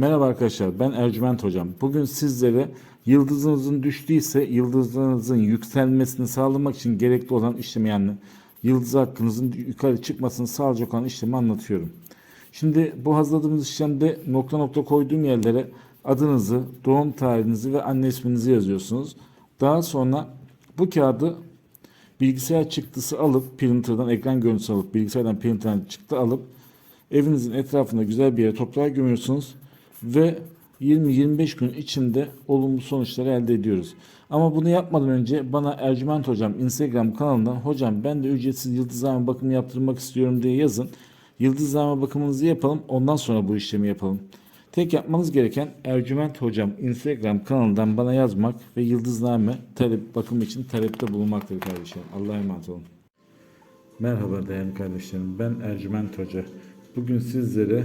Merhaba arkadaşlar ben Ercüment Hocam. Bugün sizlere yıldızınızın düştüyse yıldızınızın yükselmesini sağlamak için gerekli olan işlemi yani yıldız hakkınızın yukarı çıkmasını sağlayacak olan işlemi anlatıyorum. Şimdi bu hazırladığımız işlemde nokta nokta koyduğum yerlere adınızı, doğum tarihinizi ve anne isminizi yazıyorsunuz. Daha sonra bu kağıdı bilgisayar çıktısı alıp printer'dan ekran görüntüsü alıp bilgisayardan printer'dan çıktı alıp evinizin etrafında güzel bir yere toprağa gömüyorsunuz ve 20-25 gün içinde olumlu sonuçları elde ediyoruz. Ama bunu yapmadan önce bana Ercüment Hocam Instagram kanalından hocam ben de ücretsiz yıldızlama bakımı yaptırmak istiyorum diye yazın. Yıldızlama bakımınızı yapalım ondan sonra bu işlemi yapalım. Tek yapmanız gereken Ercüment Hocam Instagram kanalından bana yazmak ve yıldızlame talep bakım için talepte bulunmaktır kardeşlerim. Allah'a emanet olun. Merhaba değerli kardeşlerim. Ben Ercüment Hoca. Bugün sizlere